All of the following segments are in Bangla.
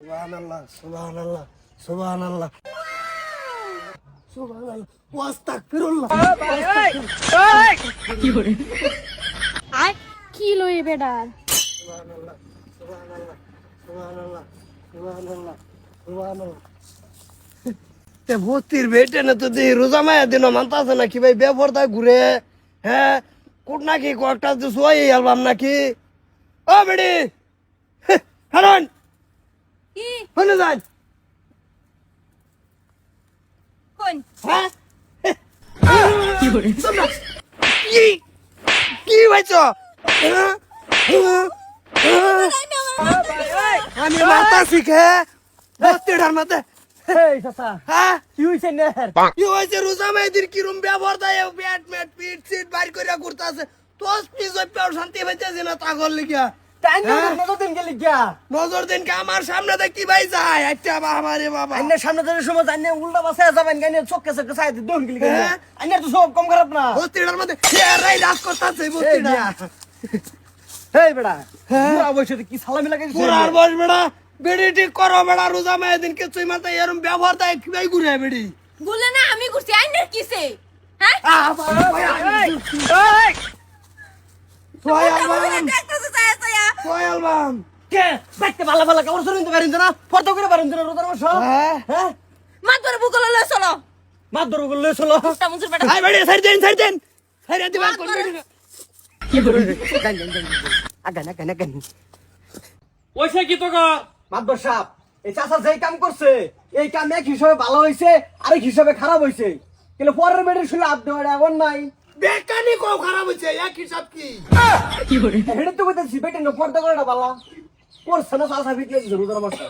সুবহানাল্লাহ সুবহানাল্লাহ সুবহানাল্লাহ। সুবহানাল্লাহ ওয়াস্তাগফিরুল্লাহ। আয় কি লই বেডার সুবহানাল্লাহ সুবহানাল্লাহ সুবহানাল্লাহ সুবহানাল্লাহ সুবহানাল্লাহ। তে ভূতির বেটে না তো দি রোজা মায়া দিন মানতাছে নাকি ভাই? বেপরদা ঘুরে হ্যাঁ? কোট নাকি কয়েকটা সোয়াই অ্যালবাম নাকি? ও বেডি হারন কি হনে যান কোন? হ্যাঁ? কি কি? হয়েছ? আমি মাথা শিখে বস্তিটার মধ্যে এই চাচা হ্যাঁ? শান্তি পাইতেছি না তা করলে গিয়া টাইম হ্যাঁ? নজর দিন গেলি গিয়া। নজর দিন কে? আমার সামনে দেখ কি ভাই যায়। আচ্ছা বাবা। আইনের সামনে সময় জানি উল্টা বাসে যাবেন গেলি হ্যাঁ? আইনের তো সব কম খারাপ না। বস্তিটার মধ্যে রাই লাশ করতেছে এই বস্তিটা। মিয়া। এই বেড়া হ্যাঁ? পুরা অবশ্যই কি সালামি লাগে পুরার বস বেড়া। বেড়ি ঠিক করো বেড়া রোজা মেয়েদিন কিছুই মাথা এরম ব্যবহার দেয় কি ভাই ঘুরে বেড়ি? গুলে না আমি ঘুরছি আইনের কিসে? হ্যাঁ? ছায়া আলবাম কে? দেখতে ভালো ভালো কাপড় চড়িন তো পারিন না? ফটো করে পারিন না রোজার বসো হ্যাঁ। হ্যাঁ? মাতবর বুকলে লই চলো। মাত ধরো বললে চলো। মুস্তা মুসুর বেটা হাই বেড়ি সাইড দেন সাইড দেন। সাইড দিবা কোন বেড়ি গান গান গান আগান আগান আগান। ওইসে কি তো গো মাতবর সাপ এই চাচা যেই কাম করছে এই কাম এক হিসাবে ভালো হয়েছে আরেক হিসাবে খারাপ হয়েছে কিন্তু পরের বেডের শুলে আপ দেওয়ার এখন নাই। বেকানি কো খারাপ হইছে এক হিসাব কি? হেডে তো কইতেছি বেটে না পর্দা করাটা বালা করছে না চাচা ফিটলে জরুর ধরা মারছে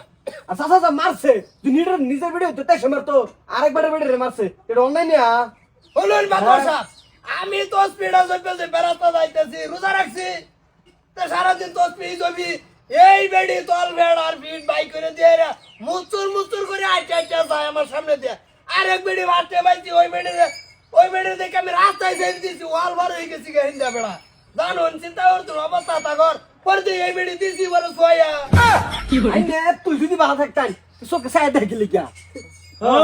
আর চাচা যা মারছে তুই নিজের নিজের বেডে তো তেসে মারতো আরেকবারের বেডে মারছে। এটা অনলাইন না হলুন বাদশা আমি তো স্পিডা জপেছে বেড়াতে যাইতেছি রোজা রাখছি। তো সারাদিন তো স্পিড জবি এই বেড়ি তল ভেড় আর ভিড় বাই করে দিয়ে মুচুর মুচুর করে আইটা আইটা যায় আমার সামনে দিয়ে। আরেক বেড়ি বাড়তে পাইছি ওই বেড়ি ওই বেড়ি দেখে আমি রাস্তায় ছেড়ে দিয়েছি ওয়াল বার হয়ে গেছি গে হিন্দা বেড়া। জানুন চিন্তা করতুন অবস্থা তাগর পরে দিয়ে এই বেড়ি দিছি বড় সোয়া। তুই যদি ভালো থাকতাই চোখে চাই দেখলি কিয়া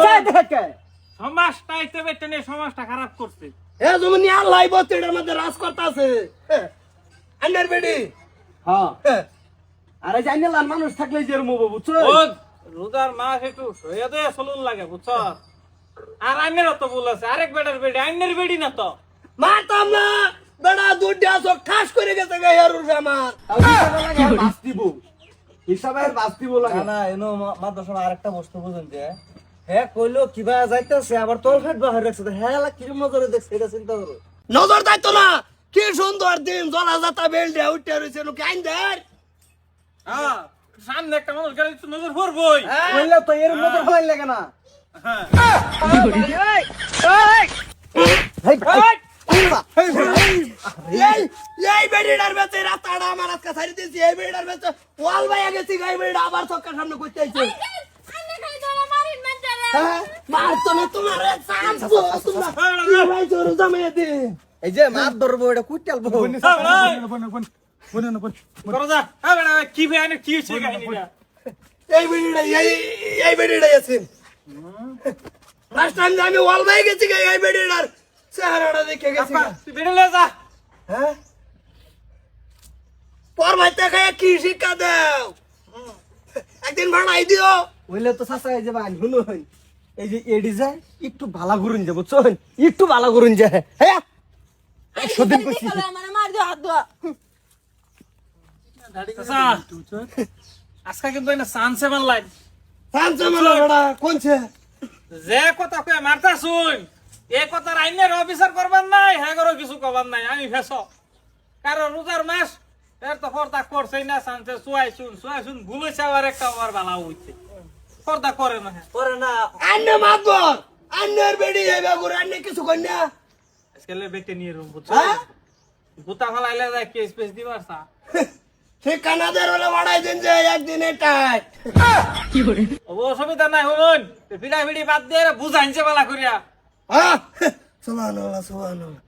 চাই দেখে সমাজটা আইতে বেটে নিয়ে সমাজটা খারাপ করছে। এ যেমন আল্লাহ বস্তিটার মধ্যে রাজ করতেছে আন্ডার বেড়ি। হ্যাঁ আরে জানি লাল মানুষ থাকলে যে মো বুঝছ? রোজার মাস একটু সইয়া দে চলুন লাগে বুঝছ? আর আইনের তো ভুল আছে আরেক বেটার বেডি আইনের বেডি না তো। মারতাম না বেড়া দুধটা চোখ ঠাস করে গেছে গে হেরুর আমার বাস্তিব হিসাবে বাস্তিব লাগে। না এনো মাদ্রাসা আরেকটা বস্তু বুঝুন যে হ্যাঁ কইলো কিবা যাইতেছে আবার তোর ফেট বাহির রাখছে হ্যাঁ কিরম নজরে দেখছে এটা চিন্তা করো। নজর দাইতো না কি সুন্দর দিন জলা যাতা বেল্টে উঠে রয়েছে লোক আইন দের হ্যাঁ সামনে একটা মানুষ গেলে নজর পড়বই। কইলে তো এর মতো ভালো লাগে না। আবার চক্কার সামনে করতে এই যে মাছ ধরবো এটা করো হ্যাঁ কি এই বেড়িটা এই বেড়িটা আছেন লাস্ট টাইম আমি ওয়াল বাই গেছি গে এই চেহারাটা দেখে গেছি আপা, তুই বেড়ে যা হ্যাঁ পর ভাইতে খায় কি শিক্ষা দাও একদিন ভাড়াই দিও তো এই যে বান হুনো হই এই যে এডি যায় একটু ভালা করুন যাব চল একটু ভালা করুন যায় হ্যাঁ সদিন কইছি আমার মার দিও হাত চাচা, আজকে কিন্তু এনে চান্সে মারলাই সামসে মেলা ভাড়া কোনছে যে কথা কয়ে মারতা শুন এ কথার আইনের অফিসার করবার নাই হ্যাঁ কিছু করবার নাই আমি ফেস কারণ রোজার মাস এর তো পর্দা করছেই না শান্তে শুয়াই শুন শুয়াই শুন ভুলেছে আবার একটা আবার বালা হইছে। পর্দা করে না হ্যাঁ করে না। আন্নে মাতবর আন্নের বেড়ি এই বাগুর আন্নে কিছু কন্যা আজকে বেটে নিয়ে রুম বুঝছ? হ্যাঁ? গুতা ফালাইলে যায় কেস পেস দিবার সা সে কানাদের হলে বাড়াই দিন যে একদিন এটাই। অসুবিধা নাই হলুন ভিড়া ভিড়ি বাদ দিয়ে বুঝাইছে বেলা করিয়া। হ্যাঁ সুবহানাল্লাহ সুবহানাল্লাহ।